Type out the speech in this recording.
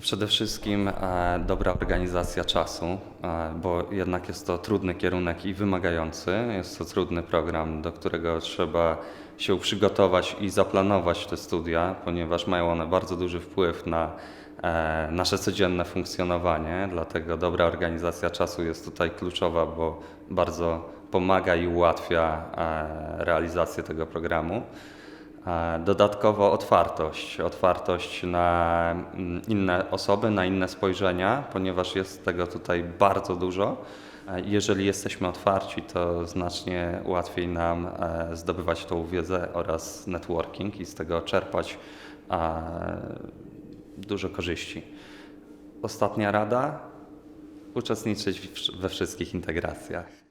Przede wszystkim e, dobra organizacja czasu, e, bo jednak jest to trudny kierunek i wymagający. Jest to trudny program, do którego trzeba się przygotować i zaplanować te studia, ponieważ mają one bardzo duży wpływ na e, nasze codzienne funkcjonowanie. Dlatego dobra organizacja czasu jest tutaj kluczowa, bo bardzo pomaga i ułatwia realizację tego programu. Dodatkowo otwartość, otwartość na mm, inne osoby, na inne spojrzenia, ponieważ jest tego tutaj bardzo dużo. Jeżeli jesteśmy otwarci, to znacznie łatwiej nam e, zdobywać tą wiedzę oraz networking i z tego czerpać dużo korzyści. Ostatnia rada: uczestniczyć we wszystkich integracjach.